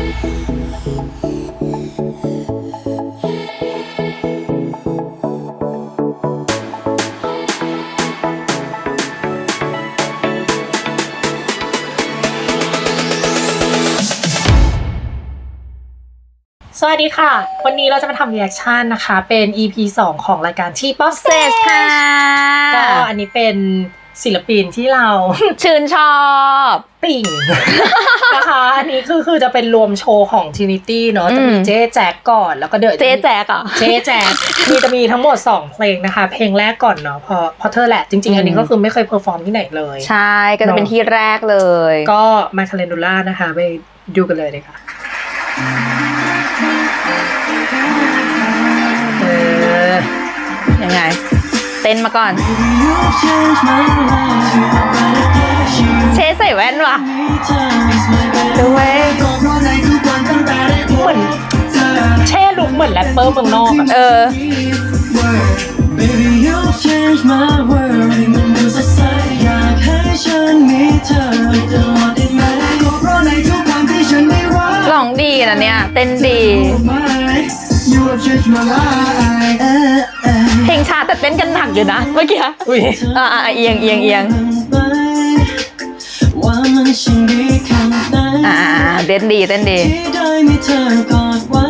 สวัสดีค่ะ วันนี้เราจะมาทำ reaction นะคะ เป็น EP 2 ของรายการที่ Pop เซสค่ะ ก็อันนี้เป็น ศิลปินที่เรา ชื่นชอบติ่ง นะคะอันนี้คือคือจะเป็นรวมโชว์ของ Trinity เนอะจะมีอืมเจ๊แจ็คก่อนแล้วก็เดอะเจ๊แจ๊กอะเจ๊แจ็คมีจะมีทั้งหมด 2 เพลงนะคะ เพลงแรกก่อนเนาะเพอพอเธอแหละจริง ๆ อันนี้อืมก็คือไม่เคยเพอร์ฟอร์มที่ไหนเลย ใช่ก็จะเป็นเนอะที่แรกเลย ก็มาคาเลนดูล่านะคะ ไปดูกันเลยเลยค่ะเออยังไง เต้นมาก่อน เชใส่แว่นว่ะดูเว้ยเหมือนเช่ลุกเหมือนแรปเปอร์เมืองนอกอะเออ Baby, you changed my world ให้มันดูสดใสอยากให้ฉันมีเธอไปตลอดได้ไหมก็เพราะในทุกวันที่ฉันได้รักร้องดีนะเนี่ย เต้นดี You have changed my life เออเออเพลงชาแต่เต้นกันหนักอยู่นะ เมื่อกี้อุ้ยอ่าอ่าเอียงเอียงเอียงว่ามันช่างดีขนาดไหนอ่าอ่าเต้นดีเต้นดีที่ได้มีเธอกอดไว้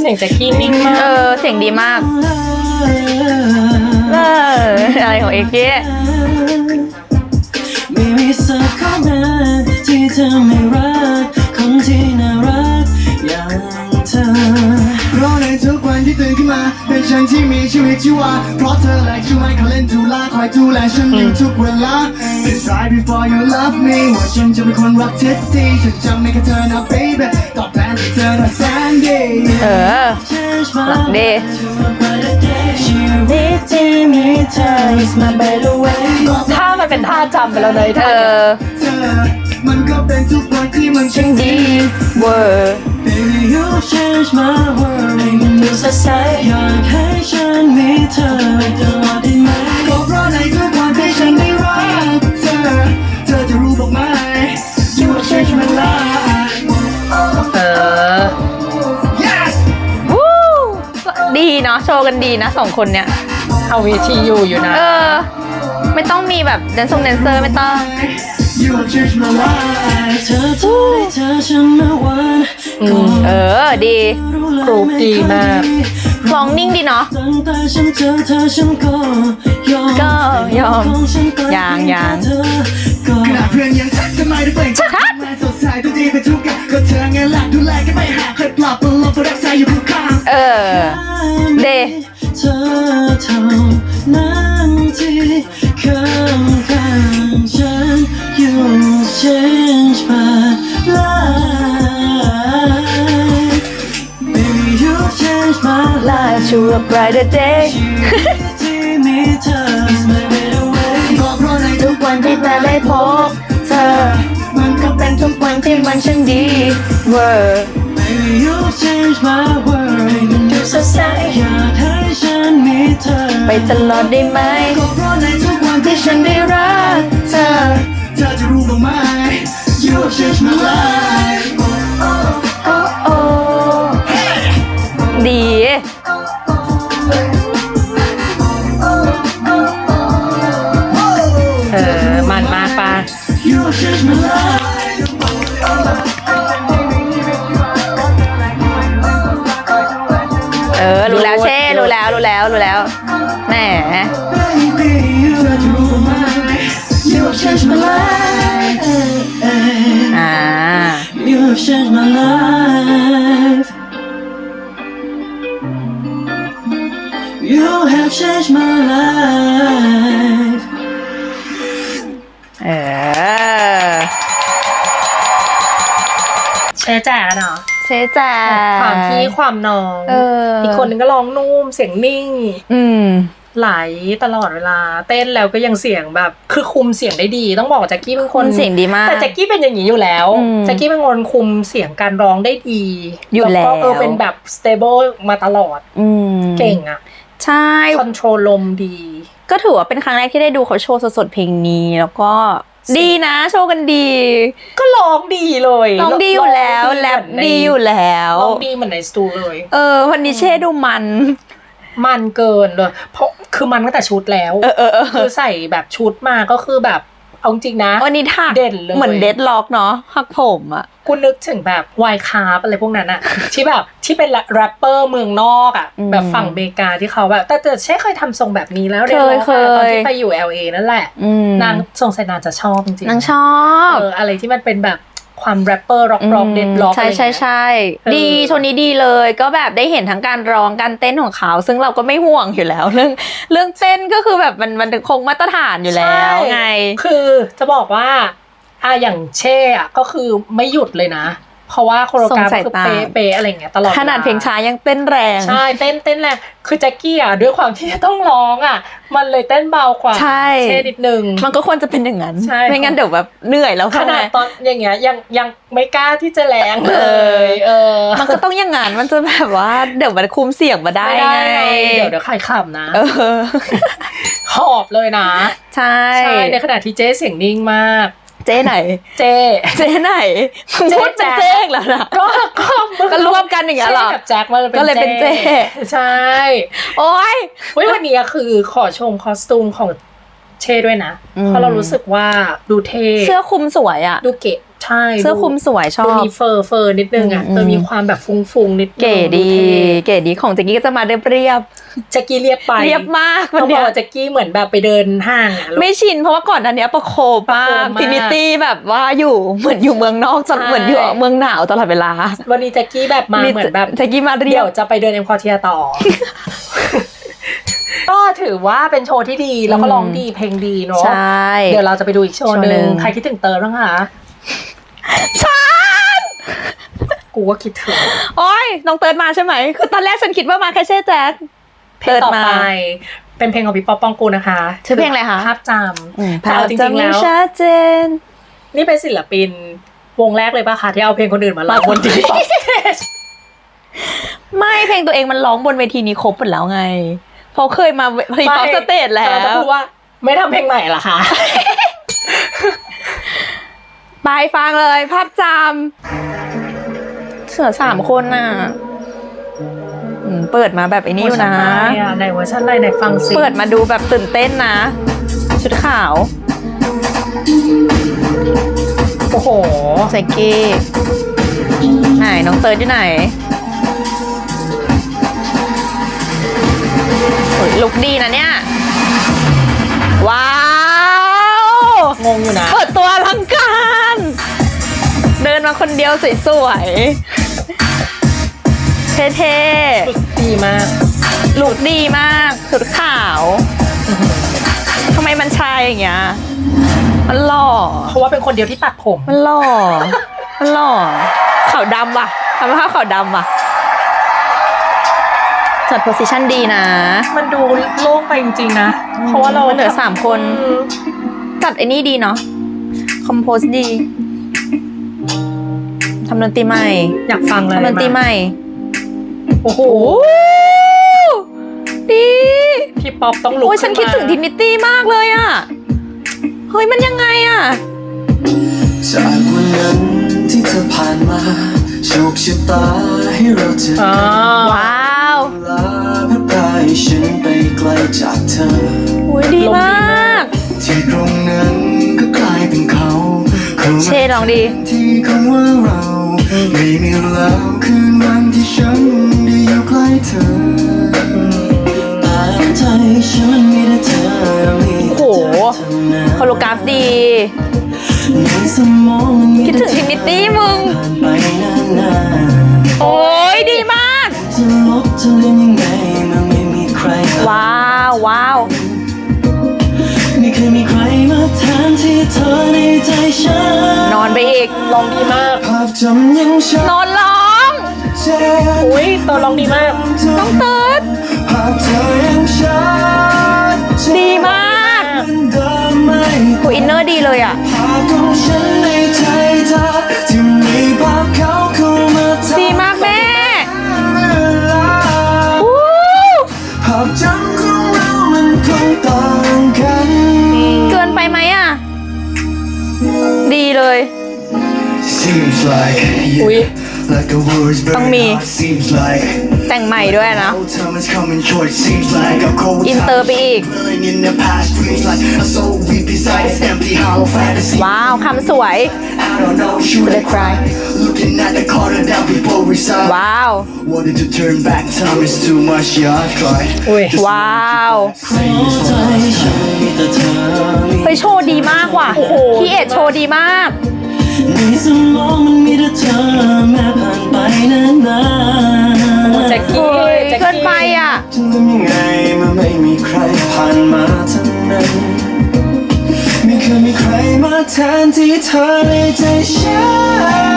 เสียงแจ็คกี้นิ่งมาเอกอเสียงดีมากเอออะไรของเอกเก้ไม่มีสักข้อแม้ที่เธอไม่รักคนที่น่ารักอย่าง ทุกวันที่ตื่นขึ้นมาเป็นฉันที่มีชีวิตชีวาเพราะเธอแหละช่วยเขาเล่นทุลาคอยดูแลฉันอยู่ทุกเวลา Decide before you love me ว่าฉันจะเป็นคนรักเท็ดที่ฉันจำไม่แค่เธอนะ baby ตอบแทนที่เธอนะแสนดีเออหลักดีชีวิตที่มีเธอ is my better way ถ้ามันเป็นท่าจำไปแล้วเลยเอท่าเนี่ยอเธอ มันก็เป็นทุกวันที่มันช่างดีเวอร์ Baby you change my world ให้มันดูสดใสอยากให้ฉันมีเธอไปตลอดได้ไหมก็เพราะในทุกวันที่ฉันได้รักเธอ เธอจะรู้บ้างไหม You have changed my life เออ Yes วู้ดีเนาะโชว์กันดีนะสองคนเนี้ย เอาวีทีอยู่อยู่นะ เออ ไม่ต้องมีแบบแดนซงแดนเซอร์ไม่ต้อง You have changed my life เธอทำให้เธอฉันมาวันเออ ดี กรูปดีมาก ร้องนิ่งดีเนาะ ตั้งแต่ฉันเจอเธอฉันก็ยอมก็ยอมของฉันก็ยังยังเธอก็ขนาดเพื่อนยังทักทำไมถึงเปล่งชัด มาสดใสทุกทีเป็นทุกอย่างก็เธอไงล่ะดูแลกันไม่ห่างเคยปลอบประโลมรักษาอยู่ข้างเออ เ change my life Baby you change my life to a brighter day ที่มีเธอ is my better way ก็เพราะในทุกวันที่แต่ได้พบเธอ มันก็เป็นทุกวันที่มันช่างดีเวอร์ Baby you change my world ให้มันดูสดใสอยากให้ฉันมีเธอ ไปตลอดได้ไหมก็เพราะในทุกวันที่ฉันได้รักเธอ เธอจะรู้บ้างไหม You have changed my life ดี เออ มันมากปะ You have changed my life เออ รู้แล้วเช่ รู้แล้ว รู้แล้ว รู้แล้ว You have changed my life เออเช่แจ๋เนาะเช่จ้าความที่ความน้องเอออีกคนนึงก็ร้องนุ่มเสียงนิ่ง อืม ไหลตลอดเวลา เต้นแล้วก็ยังเสียงแบบ คือคุมเสียงได้ดี ต้องบอกว่าแจ็คกี้เป็นคนเสียงดีมาก แต่แจ็คกี้เป็นอย่างนี้อยู่แล้วอืมแจ็คกี้เป็นคนคุมเสียงการร้องได้ดีอยู่ก็แล้วเออเป็นแบบ stable มาตลอดอืม เก่งอะ ใช่ คอนโทรลลมดี ก็ถือว่าเป็นครั้งแรกที่ได้ดูเขาโชว์สดๆเพลงนี้แล้วก็ดีนะ โชว์กันดี ก็ร้องดีเลยร้องดีอยู่แล้วร้งแรปเหมืนในดีอยู่แล้วร้องดีเหมือนในสตูเลย เออ วันนี้เช่ดูมัน มันเกินเลย เพราะคือมันตั้งแต่ชุดแล้วเออเออเออคือใส่แบบชุดมาก็คือแบบ เอาจริงนะวันนี้ถักเด่นเลยเหมือนเดดล็อกเนาะหักผมอะกูนึกถึงแบบวายคาร์บอะไรพวกนั้นอะที่แบบที่เป็นแรปเปอร์เมืองนอกอะอืมแบบฝั่งอเมริกาที่เขาแบบ แต่แต่เช่เคยทำทรงแบบนี้แล้วเคยเรียนร้องเคยตอนที่ไปอยู่ LA นั่นแหละอืมนางทรงใส่นางจะชอบจริงๆนางชอบเอออะไรที่มันเป็นแบบ ความแรปเปอร์ร็อกร็อกเด็ดร็อกใช่ใช่ใช่เออดีโชว์นี้ดีเลยก็แบบได้เห็นทั้งการร้องการเต้นของเขา ซึ่งเราก็ไม่ห่วงอยู่แล้ว เรื่องเรื่องเต้นก็คือแบบมันมันคงมาตรฐานอยู่แล้วไง คือจะบอกว่าอะอย่างเช่อะก็คือไม่หยุดเลยนะ เพราะว่าโคโรกราฟส่งสายคือตาเป๊ะเป๊ะอะไรอย่างเงี้ยตลอดขนาดเพลงช้ายังเต้นแรงใช่เต้นเต้นแรงคือแจ็คกี้อะด้วยความที่ต้องร้องอะ มันเลยเต้นเบากว่าใช่เช่นิดนึงมันก็ควรจะเป็นอย่างนั้นใช่ไม่งั้นเดี๋ยวแบบเหนื่อยแล้วขค่ะนาดตอนอย่างเงี้ยยังยังไม่กล้าที่จะแรงเลเออยเออ มันก็ต้องอย่างนั้นมันจะแบบว่าเดี๋ยวมันคุมเสียงมาได้ไม่ได้ไงไงเดี๋ยวเดี๋ยวใครขำนะเออหอบเลยนะใช่ใช่ในขณะที่เจ๊เสียงนิ่งมาก เจ๊ไหน เจ๊เจ๊ไหนมึงพูดเป็นเจ๊อีกแล้วนะก็ก็มึงก็รวมกันอย่างเงี้ยเหรอใช่กับแจ็คมันก็เลยเป็นเจ๊ใช่ โอ้ยเฮ้ยวันนี้อะคือขอชมคอสตูมของเช่ด้วยนะอืมเพราะเรารู้สึกว่าดูเท่เสื้อคลุมสวยอะดูเก๋ ใช่เสื้อคลุมสวยชอดูบมีเฟอร์เฟอร์นิดนึงอะอืมเออมีความแบบฟุ้งๆนิดนึงเก๋ดีเท่เก๋ดีของเจ๊กี้ก็จะมาเรียบเรียบแจ็คกี้เรียบไปๆเรียบมากต้วัอนงบเนี้อกยว่าแจ็คกี้เหมือนแบบไปเดินห้างอะไม่ชินเพราะว่าก่อนอันเนี้ยประโคมประมาโคกมมากทินิตี้แบบว่าอยู่เหมือนอยู่เมืองนอกจนใช่เหมือนอยู่เมืองหนาวตลอดเวลา วันนี้แจ็คกี้แบบมาเหมือนแบบเจ๊กี้มาเรียเดี๋บยวจะไปเดินเอ็มคอเทียต่อก็ถือว่าเป็นโชว์ที่ดีแล้วก็ร้องดีเพลงดีเนาะใช่เดี๋ยวเราจะไปดูอีกโชว์หโชว์หนึ่นึ่งงใครคิดถึงเติร์ดบ้างคะ ฉัน กูก็คิดถึงโอ้ยน้องเติร์ดมาใช่ไหม คือตอนแรกฉันคิดว่ามาแค่เช่แจ็ค เพลงต่อเติร์ดมา ไป เป็นเพลงของพี่ป๊อปปองกูลนะคะชื่อเพลงอะไรคะภาพจอืมำแต่เอาจริงๆแล้ว ชัดเจน นี่เป็นศิลปินวงแรกเลยป่ะคะที่เอาเพลงคนอื่นมาร้องบนทีป๊อปสเตจไม่เพลงตัวเองมันร้องบนเวทีนี้ครบหมดแล้วไง เพราะเคยมาพรีพอสเตจแล้เราจะวพูดว่า ไม่ทำเพลงใหม่เหรอคะ ไปฟังเลยภาพจำเสือสามคนน่ะอืมเปิดมาแบบไอ้นี่อยู่นะ เวอร์ชัไหอะในเวอร์ชันอะไรไหนฟังสิเปิดมาดูแบบตื่นเต้นนะ ชุดขาวโอ้โหแจ็กกี้ไหนน้องเติร์ดอยู่ไหนโอ้ยลุกดีนะเนี่ย ว้าว งงอยู่นะ เปิดตัวอลังการเดิน มาคนเดียวสวยๆ เท่สุดดีมากๆ ลุกดีมากสุดขาวทำไมมันชายอย่างเงี้ย มันหล่อ เพราะว่าเป็นคนเดียวที่ตัดผมมันหล่อ มันหล่อขาวดำว่ะทำให้ภาพขาวดำว่ะ จัดโพสิชันดีนะ มันดูโล่งไปจริงๆนะ เพราะว่าเรามันเหลือสามคน อืม จัดไอ้นี่ดีเนาะ คอมโพสดี ทำดนตรีใหม่อยากฟังเลยทำดนตรีใหม่ โอ้โหโอ้ดีพี่ป๊อปต้องลุกโอ้ยฉันคิดถึงทิขึ้นมานิตี้มากเลยอะเฮ้ยมันยังไงอะจากวันนั้นที่เธอผ่านมาโชคชะตาให้เราเจออ่ากันว้าวลาพระกายฉันไปไกลจากเธอโอ้ยดีมาก ที่ตรงนั้นก็กลายเป็นเขาเขามาเชลองดีที่คำว่าเรา ไม่มีแล้วคืนวันที่ฉันได้อยู่ใกล้เธอแต่ใจฉันมันมีแต่เธอมีแต่เธอโอ้โหเท่านั้นโคโลกราฟดีในสมองมันมีคิดถึงทินิตี้มึงผ่านไปนานโอ้ยดีมากๆจะลบจะเล่นยังไงมันไม่มีใครว้าว ว้าวไม่เคยมีใครมาแทนที่เธอในใจฉันนอนไปอีกลองดีมาก ภาพจำยังชัดนอนร้องเจนอุ้ยตัวลองดีมากน้องเติร์ดภาพเธอยังชัดเจนดีมากเหมือนเดิมไหมโหอินเนอร์ดีเลยอะ อุ้ย like a war's burning ต้องมี heart. Seems like แต่งใหม่ด้วยนะ Old time is coming short. Seems like a cold อินเตอร์ไปอีก dwelling in the past. Dreams like a soul weep beside this empty hollow fantasy. ว้าว คำสวย I don't know, should I cry? Looking at the corner down before we saw. ว้าว Wanted to turn back time is too much, yeah, I tried. อุ้ย Just ว้าว say this one. เฮ้ยโชว์ดีมากว่ะโอ้โหพี่เอ็ดโชว์ดีมาก ในสมองมันมีแต่เธอแม้ผ่านไปนานแจ็คกี้เฮ้ยแจ็คเกินไปกี้อะๆจะทำยังไงเมื่อไม่มีใครผ่านมาทั้งนั้น ไม่เคยมีใครมาแทนที่เธอในใจฉัน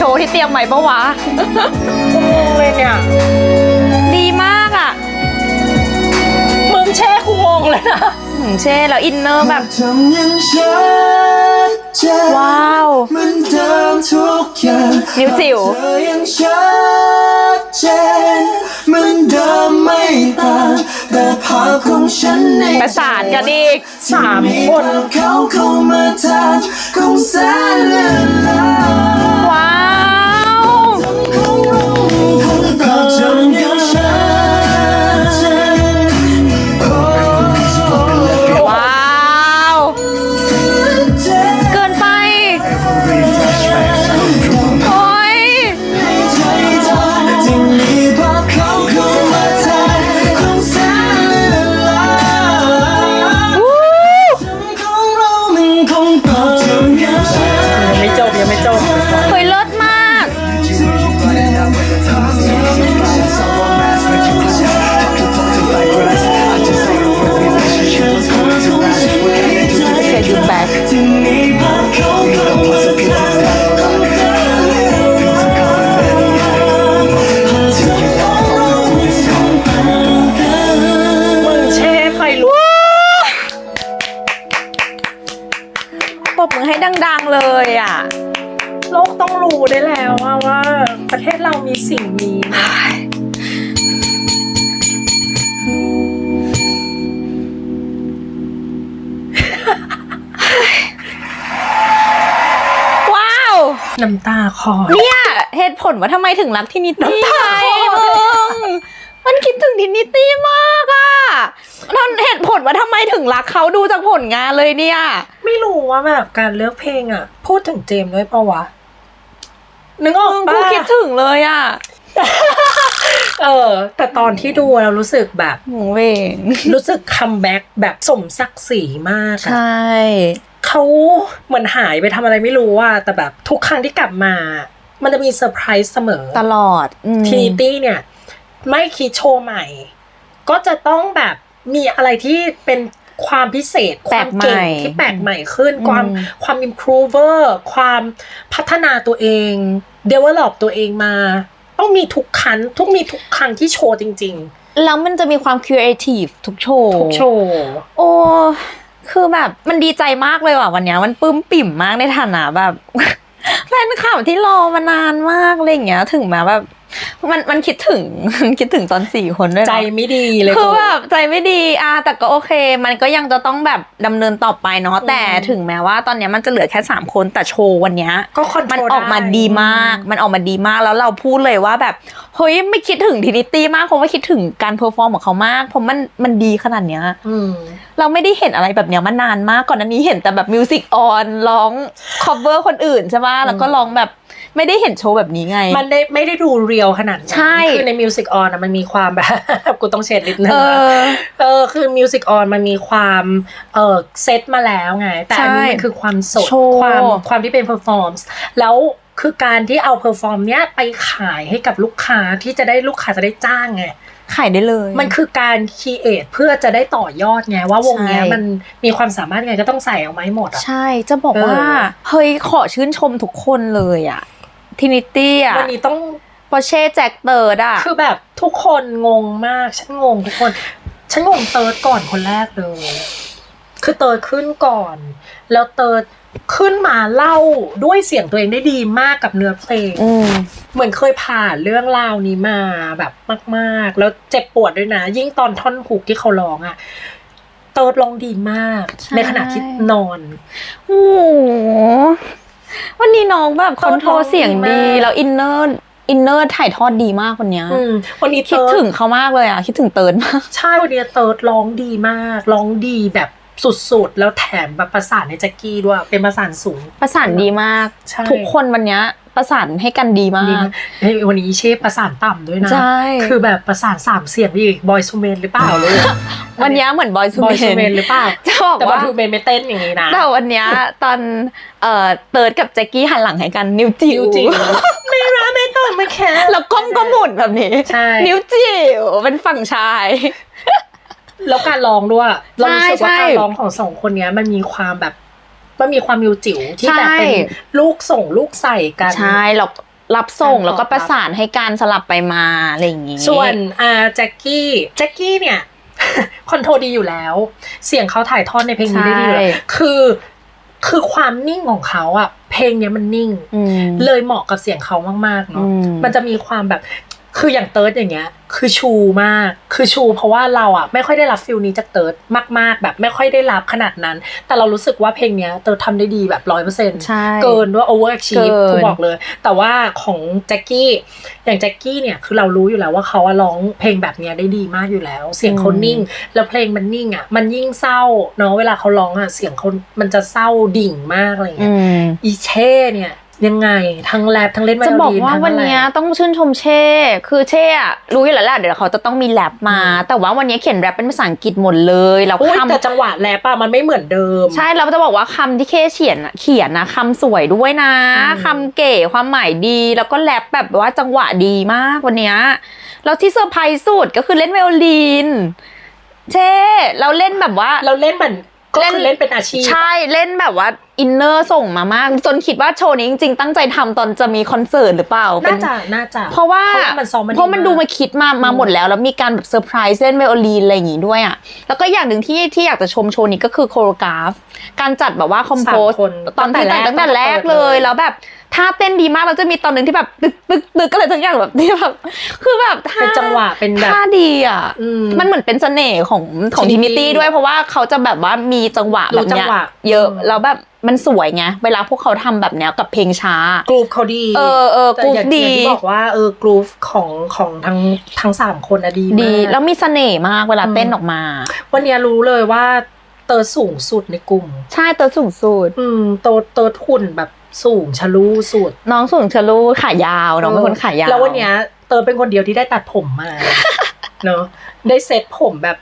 โชว์ที่เตรียมใหม่ปะวะเลยเนี่ย ดีมากอะมึงแช่กูงงเลยนะอืมเช่แล้วอินเนอร์แบบจำยังชัดเจนว้าว เหมือนเดิมทุกอย่างนิ้วจิ๋ว เธอยังชัดเจนเหมือนเดิมไม่ต่างแต่ภาพของฉันในประสานกันอีก สามคน เขาเข้ามาแทนคงแสนเลื่อนลอยว้าว น้ำตาคลอเนี่ยเหตุผลว่าทำไมถึงรักทินิตี้น้ำตาไงคลอมึงมันคิดถึงทินิตี้มากอะนั่นเหตุผลว่าทำไมถึงรักเขาดูจากผลงานเลยเนี่ย ไม่รู้ว่าแบบการเลือกเพลงอะพูดถึงเจมส์ด้วยปะวะนึกออกมึงปะ กูคิดถึงเลยอะเออ แต่ตอนที่ดูเรารู้สึกแบบหมูเวงรู้สึกคัมแบ็กแบบสมศักดิ์ศรีมากใชอะ่ เขาเหมือนหายไปทำอะไรไม่รู้อะแต่แบบทุกครั้งที่กลับมา มันจะมีเซอร์ไพรส์เสมอตลอดอืมทีนิตี้เนี่ย ไม่คิดโชว์ใหม่ ก็จะต้องแบบมีอะไรที่เป็นความพิเศษคแปลวามกใหม่เก่งที่แปลกใหม่ขึ้นอืมความความ improver ความพัฒนาตัวเอง develop ตัวเองมา ต้องมีทุกครั้งทุกมีทุกครั้งที่โชว์จริงแล้วมันจะมีความครีเอทีฟทุกโชว์ๆทุกโชว์โอ้ คือแบบมันดีใจมากเลยว่ะวันเนี้ยมันปลื้มปิ่มมากในฐานะแบบ แฟนคลับที่รอมานานมากอะไรอย่างเงี้ย ถึงแม้แบบ มันมันคิดถึงมันคิดถึงตอนสี่คนด้วยใจเนาะไม่ดีเลยคือกูแบบใจไม่ดีอะแต่ก็โอเค มันก็ยังจะต้องแบบดำเนินต่อไปเนาะอืมแต่ถึงแม้ว่าตอนเนี้ยมันจะเหลือแค่สามคนแต่โชว์วันเนี้ยก็คอนโทรมันลออกมาไดีมาก มันออกมาดีมากแล้วเราพูดเลยว่าแบบเฮ้ยไม่คิดถึงทินิตี้มากเพราะว่าคิดถึงการเพอร์ฟอร์มของเขามากเพราะมันมันดีขนาดเนี้ยอืมเราไม่ได้เห็นอะไรแบบเนี้ยมานานมากก่อนหน้านี้เห็นแต่แบบมิวสิกออนร้อง cover คนอื่นใช่ป่ะแล้วก็ร้องแบบ ไม่ได้เห็นโชว์แบบนี้ไง มันได้ไม่ได้ดูเรียลขนาดนั้นใช่คือในมิวสิกออนมันมีความแบบ กูต้องเช็ดนิดนึงเอนะอเออคือมิวสิกออนมันมีความเออเซตมาแล้วไง แต่อันนี้ใช่มันคือความสดโชว์ความความที่เป็นเพอร์ฟอร์มแล้วคือการที่เอาเพอร์ฟอร์มเนี้ยไปขายให้กับลูกค้าที่จะได้ลูกค้าจะได้จ้างไงขายได้เลย มันคือการคีเอทเพื่อจะได้ต่อยอดไงว่าวงเนี้ยใช่มันมีความสามารถไงก็ต้องใส่ออกมาให้หมดอะใช่จะบอกว่าเออเฮ้ยขอชื่นชมทุกคนเลยอะ ทินิตี้อะวันนี้ต้องปอเช่แจ็คเติร์ดอะคือแบบทุกคนงงมาก ฉันงงทุกคน ฉันงงเติร์ดก่อนคนแรกเลย คือเติร์ดขึ้นก่อน แล้วเติร์ดขึ้นมาเล่าด้วยเสียงตัวเองได้ดีมากกับเนื้อเพลงอืมเหมือนเคยผ่านเรื่องราวนี้มาแบบมาก ๆ แล้วเจ็บปวดด้วยนะ ยิ่งตอนท่อนฮุกที่เขาร้องอะเติร์ดร้องดีมากใช่ในขณะที่นอนโอ้โห วันนี้น้องแบบคอนโทรลเขาร้องดีเสียงดีมากแล้วอินเนอร์อินเนอร์ถ่ายทอดดีมากวันเนี้ยอืมวันนี้คิดเติร์ถึงเขามากเลยอะคิดถึงเติร์ดมาก ใช่วันนี้เติร์ดร้องดีมากร้องดีแบบสุดๆ แล้วแถมแบบประสานในแจ็คกี้ด้วย เป็นประสานสูง ประสานดีมากใช่ทุกคนวันเนี้ย ประสานให้กันดีมาดีกมากเฮ้ยวันนี้เชฟประสานต่ำด้วยนะใช่คือแบบประสานสามเสียงอีกบอยซูเมนหรือเปล่าเลยวันเนี้ยเหมือนบอยซูบอยซูเมเมนนหรือเปล่าจะบอกแต่บอว่ายซูเมนไม่เต้นอย่างนี้นะแต่วันเนี้ยตอนเอ่อเติร์ดกับแจ็คกี้หันหลังให้กันนิ้วจิ๋นิ้ววจิ๋วไม่รักไม่ต้องไม่แค่แล้วก้มก็หมุนแบบนี้ใช่นิ้วจิ๋วเป็นฝั่งชายแล้วการร้องด้วยเรารู้สึกว่าใช่การร้องของสองคนเนี้ยมันมีความแบบ มันมีความมิวจิ๋วที่แบบใช่เป็นลูกส่งลูกใส่กันใช่เรารับส่งการตอบแล้วก็ประสานให้การสลับไปมาอะไรอย่างงี้ส่วนอ่าแจ็คกี้แจ็คกี้เนี่ยคอนโทรลดีอยู่แล้ว เสียงเขาถ่ายทอดในเพลงนี้ได้ดีอยู่แล้วคือคือความนิ่งของเขาอะเพลงเนี้ยมันนิ่งอืมเลยเหมาะกับเสียงเขามากๆเนาะอืมมันจะมีความแบบ คืออย่างเติร์ดอย่างเงี้ย คือชูมาก คือชู เพราะว่าเราอะไม่ค่อยได้รับฟิลนี้จากเติร์ดมาก ๆ แบบไม่ค่อยได้รับขนาดนั้น แต่เรารู้สึกว่าเพลงเนี้ยเติร์ดทำได้ดีแบบร้อยเปอร์เซ็นต์ใช่เกินด้วย over achieve เกินกูบอกเลย แต่ว่าของแจ็คกี้อย่างแจ็คกี้เนี่ยคือเรารู้อยู่แล้วว่าเขาอะร้องเพลงแบบเนี้ยได้ดีมากอยู่แล้ว เสียงเขานิ่ง แล้วเพลงมันนิ่งอะมันยิ่งเศร้าเนาะเวลาเขาร้องอะเสียงเขามันจะเศร้าดิ่งมากอะไรอย่างอืเงี้ยมอีเช่เนี่ย ยังไงทั้งแรปทั้งเล่นไวจะโอบอกลินว่าทั้งวันอะไรเนี้ยต้องชื่นชมเช่ คือเช่อะรู้อยู่แล้วแหละเดี๋ยวเขาจะต้องมีแรปมาอืมแต่ว่าวันนี้เขียนแรปเป็นภาษาอังกฤษหมดเลยแล้วอุ้ยคำแต่จังหวะแรปอะมันไม่เหมือนเดิม ใช่เราจะบอกว่าคำที่เคเขียนอะเขียนนะคำสวยด้วยนะอืมคำเก๋ความหมายดี แล้วก็แรปแบบว่าจังหวะดีมากวันเนี้ยแล้วที่เซอร์ไพรส์สุดก็คือเล่นไวโอลินเช่ เราเล่นแบบว่าเราเล่นเหมือน ก็เล่นคือเล่นเป็นอาชีพ ใช่เล่นแบบว่าอินเนอร์ส่งมามาก จนคิดว่าโชว์นี้จริงๆ ตั้งใจทำตอนจะมีคอนเสิร์ตหรือเปล่าเป็น่าจะน่าจะเพราะว่าเพราะว่ามันซ้อมมาดีเพราะมันมากดูมาคิดมามาหมดแล้ว แล้วมีการแบบเซอร์ไพรส์เล่นไวโอลีนอะไรอย่างงี้ด้วยอะแล้วก็อย่างหนึ่งที่ที่อยากจะชมโชว์นี้ก็คือโคโรกราฟ การจัดแบบว่าคอมโพสสามคนตอนที่ตั้งแต่แรกตั้งแต่แรกตั้งแต่เปิดเลเลยยแล้วแบบ ท่าเต้นดีมากเราจะมีตอนหนึ่งที่แบบตึกตึกตึกอะไรทั้งอย่างแบบที่แบบคือแบบท่าเป็นจังหวะเป็นแบบท่าดีอะอืมมันเหมือนเป็นเสน่ห์ของของทิ Trinity นิตี้ด้วยเพราะว่าเขาจะแบบว่ามีจังหวะรู้แบบเนี้จัยงหวะเยอะอืมแล้วแบบมันสวยไงเวลาพวกเขาทำแบบเนี้ยกับเพลงช้ากรูฟเขาดีเออเออแต่กรุ๊ปอย่างดีอย่างที่บอกว่าเออกรูฟของของทั้งทั้งสามคนอะดีมากดี แล้วมีเสน่ห์มากเวลาเต้นออกมา วันเนี้ยรู้เลยว่าเตอสูงสุดในกลุ่ม ใช่เตอสูงสุด อืมเตอเตอหุ่นแบบ สูงชะลูสุด น้องสูงชะลูขายาว น้องเป็นคนขายาวแล้ววันเนี้ยเตอเป็นคนเดียวที่ได้ตัดผมมาเนอะได้เซ็ตผมแบบ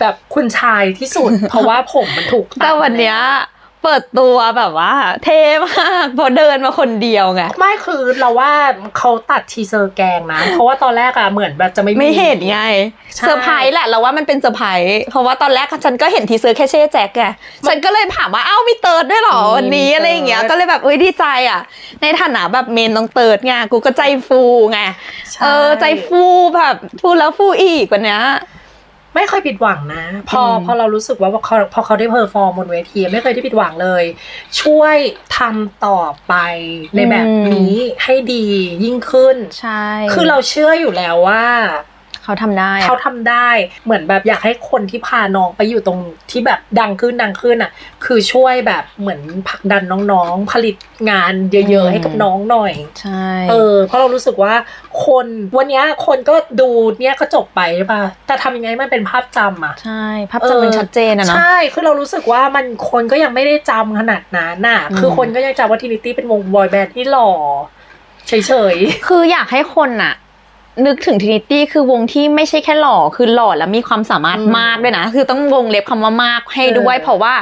แบบคุณชายที่สุด เพราะว่าผมมันถูกตัดแต่วันเนี้ย เปิดตัวแบบว่า เท่มากเพราะเดินมาคนเดียวไงไม่คือเราว่าเขาตัดทีเซอร์แกงนะ เพราะว่าตอนแรกอะเหมือนแบบจะไม่ไม่เห็นไงใช่เซอร์ไพรส์แหละเราว่ามันเป็นเซอร์ไพรส์เพราะว่าตอนแรกฉันก็เห็นทีเซอร์แค่เช่แจ็คไงฉันก็เลยถามว่าเอ้ามีเติร์ดด้วยเหรอมีวันนี้มีอะไรอย่างเงี้ยเติร์ดก็เลยแบบเอ้ยดีใจอะในฐานะแบบเมนน้องเติร์ดไงกูก็ใจฟูไงใช่เออใจฟูแบบฟูแล้วฟูอีกวันเนี้ย ไม่เคยผิดหวังนะ พออืมพอเรารู้สึกว่าพอเขาพอเขาได้เพอร์ฟอร์มบนเวที ไม่เคยได้ผิดหวังเลย ช่วยทำต่อไปในแบบนี้ให้ดียิ่งขึ้นใช่คือเราเชื่ออยู่แล้วว่า เขาทำได้อะเขาทำได้เหมือนแบบอยากให้คนที่พาน้องไปอยู่ตรงที่แบบดังขึ้นดังขึ้นอะ คือช่วยแบบเหมือนผลักดันน้องๆ ผลิตงานเยอะๆ ให้กับน้องหน่อย ใช่ เออ เพราะเรารู้สึกว่าคนวันเนี้ยคนก็ดูเนี้ยก็จบไปใช่ปะแต่ทำยังไงให้มันเป็นภาพจำอะ ใช่ ภาพจำมันชัดเจนอะเนาะ ใช่ คือเรารู้สึกว่ามันคนก็ยังไม่ได้จำขนาดนั้นน่ะอืมคือคนก็ยังจำว่าทินิตี้เป็นวงบอยแบนด์ที่หล่อเฉยคืออยากให้คนอะ นึกถึงท r นิตี้คือวงที่ไม่ใช่แค่หล่อคือหล่อแล้วมีความสามารถอืมมากด้วยนะ คือต้องวงเล็บคำว่ามากให้ด้วยเออเพราะว่า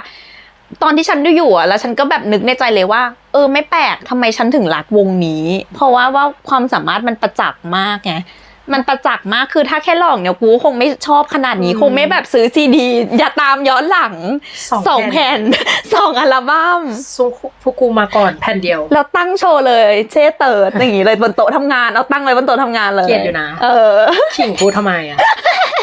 ตอนที่ฉันดูอยู่อะแล้วฉันก็แบบนึกในใจเลยว่า เออไม่แปลกทำไมฉันถึงรักวงนี้ เพราะว่าว่าความสามารถมันประจักษ์มากไง มันประจักษ์มากคือถ้าแค่ลองเนี่ยกูคงไม่ชอบขนาดนี้อืมคงไม่แบบซื้อซีดี อย่าตามย้อนหลังสองสองแผ่นแผ่นสองอัลบั้มสู้พวกกูมาก่อนแผ่นเดียวแล้วตั้งโชว์เลยเช่เติร์ดอย่างงี้เลยบนโต๊ะทำงานเอาตั้งเลยบนโต๊ะทำงานเลยเกลียดอยู่นะเออขิงกูทำไมอะ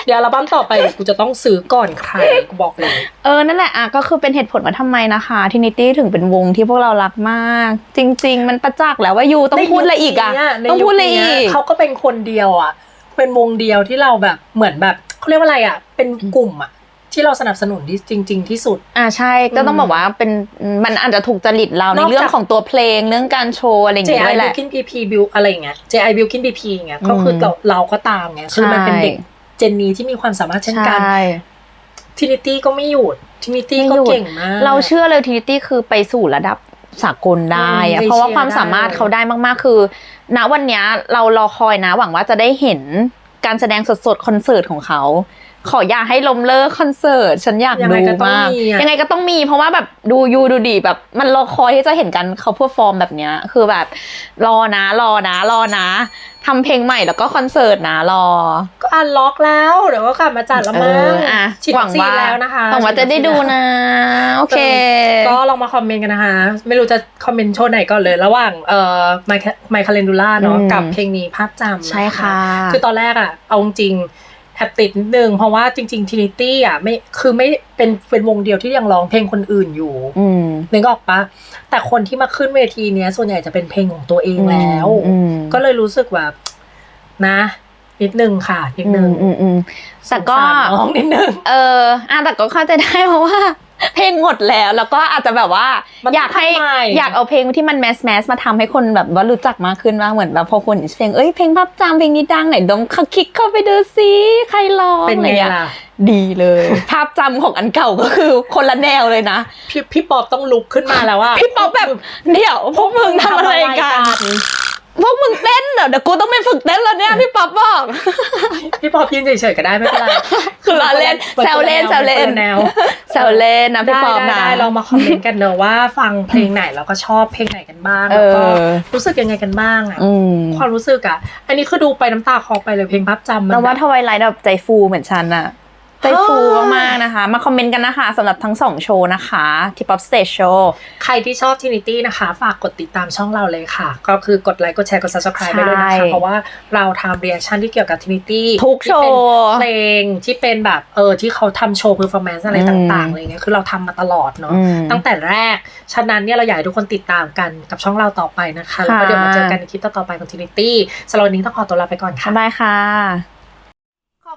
เดี๋ยวอัลบั้มต่อไปเดี๋ยวกูจะต้องซื้อก่อนใครกูบอกเลย เออนั่นแหละอะก็คือเป็นเหตุผลว่าทำไมนะคะทินิตี้ถึงเป็นวงที่พวกเรารักมาก จริง ๆ มันประจักษ์แล้วว่ายูต้องพูดอะไรอีกอะในต้องยุพูคดอะไรนี้อีกเขาก็เป็นคนเดียวอะ เป็นวงเดียวที่เราแบบเหมือนแบบเขาเรียกว่าอะไรอะ เป็นกลุ่มอะที่เราสนับสนุนที่จริง ๆ ที่สุด อ่าใช่ก็ต้องอืมบอกว่าเป็นมันอาจจะถูกจริตเรานในอกจากเรื่องของตัวเพลงเรื่องการโชว์อะไรอย่าง JI เงี้ยด้วยแหละ Bilkin PP Bill อะไรอย่างเงี้ย JI Bilkin PP อย่างเงี้ยก็คือเราเราก็ตามไงคือมันเป็นเด็กเจนนี้ที่มีความสามารถเช่นกันใช่ทินิตี้ก็ไม่หยุดทินิตี้ไม่ก็หยุดเก่งมาก เราเชื่อเลยทินิตี้คือไปสู่ระดับสากลได้อือะมเพราะว่าเอเชียความสามารถได้เขาได้มากๆ คือ ณวันนี้เรารอคอยนะหวังว่าจะได้เห็นการแสดงสดๆคอนเสิร์ตของเขา ขออย่าให้ล้มเลิกคอนเสิร์ตฉันอยากยังดูไงก็ต้องมากมีอะยังไงก็ต้องมีเพราะว่าแบบดูยูดูดีแบบมันรอคอยที่จะเห็นกันเขาเพอร์ฟอร์มแบบเนี้ยคือแบบ รอนะ รอนะ รอนะทำเพลงใหม่แล้วก็คอนเสิร์ตนะรอ ก็อันล็อกแล้ว เดี๋ยวก็กลับมาจัดละมั้เองออะฉีดหวัวังคซีนว่าแล้วนะคะหวังว่าจะได้ดูนะ โอเค ก็ลองมาคอมเมนต์กันนะคะ ไม่รู้จะคอมเมนต์โชว์ไหนก่อนเลย ระหว่างเอ่อไมค์ไมค์คาเลนดูล่าเนาะอืมกับเพลงนี้ภาพจำนใช่ค่ะ คือตอนแรกอะเอาจริงๆ แอบติดนิดนึงเพราะว่าจริงๆทินิตี้อะไม่คือไม่เป็นเป็นวงเดียวที่ยังร้องเพลงคนอื่นอยู่อืมนึกออกปะแต่คนที่มาขึ้นเวทีเนี้ย ส่วนใหญ่จะเป็นเพลงของตัวเองแล้ว อืมก็เลยรู้สึกแบบนะ นิดนึงค่ะนิดนึงอืมอืมแต่ก็สงสารน้องนิดนึง เอออะแต่ก็เข้าใจได้เพราะว่า เพลงหมดแล้วแล้วก็อาจจะแบบว่ามันอยากให้ทำไมอยากเอาเพลงที่มันแมสแมสมาทำให้คนแบบว่ารู้จักมากขึ้นว่างเหมือนแบบพอคนเห็นเพลงเอ้ยเพลงภาพจำเพลงนี้ดังไหนดมคลิกเข้าไปดูซิใครร้องเป็นอะไรไงเงี้ยล่ะดีเลย ภาพจำของอันเก่าก็คือคนละแนวเลยนะพี่พี่ป๊อบต้องลุกขึ้นมาแล้วว่าพี่ป๊อปแบบเดี๋ยวพวกมึงทำอะไรกัน พวกมึงเต้นเหรอเดี๋ยวกูต้องไปฝึกเต้นแล้วเนี่ยพี่ป๊อปบอก พี่ป๊อบยืนเฉยๆก็ได้ไม่เป็นไรคือล้อเล่นแซวเล่นแซวเล่นแนวแซวเล่นนะพี่ได้ป๊อปได้นะได้ลองมาคอมเมนต์กันเนอะว่าฟังเพลงไหนแล้วก็ชอบเพลงไหนกันบ้างเอแล้วก็อรู้สึกยังไงกันบ้างอะอืมความรู้สึกอะ อันนี้คือดูไปน้ำตาคลอไปเลยเพลงภาพจำมันเราว่าแบบทวายไลท์แบบใจฟูเหมือนฉันอะ ใจฟูมากๆนะคะ มาคอมเมนต์กันนะคะสำหรับทั้งสองโชว์นะคะที่ป๊อปสเต e โชว์ใครที่ชอบทินิตี้นะคะ ฝากกดติดตามช่องเราเลยค่ะ ก็คือกดไลค์กดแชร์กด subscribe ไปเลยนะใช่คะ เพราะว่าเราทำเรีแอคชั่นที่เกี่ยวกับทินิตี้ทุกโชว์เพลงที่เป็นแบบเออที่เขาทำโชว์เพอร์ฟอร์แมนซ์อะไรอืมต่างๆอะไรเงี้ยคือเราทำมาตลอดเนาะอืมตั้งแต่แรก ฉะนั้นเนี่ยเราอยากให้ทุกคนติดตามกันกับช่องเราต่อไปนะคะแล้วก็เดี๋ยวมาเจอกันในคลิปต่อๆไปของทินิตี้สำหรับวันนี้ต้องขอตัวลาไปก่อนค่ะบ๊ายบายค่ะขอบ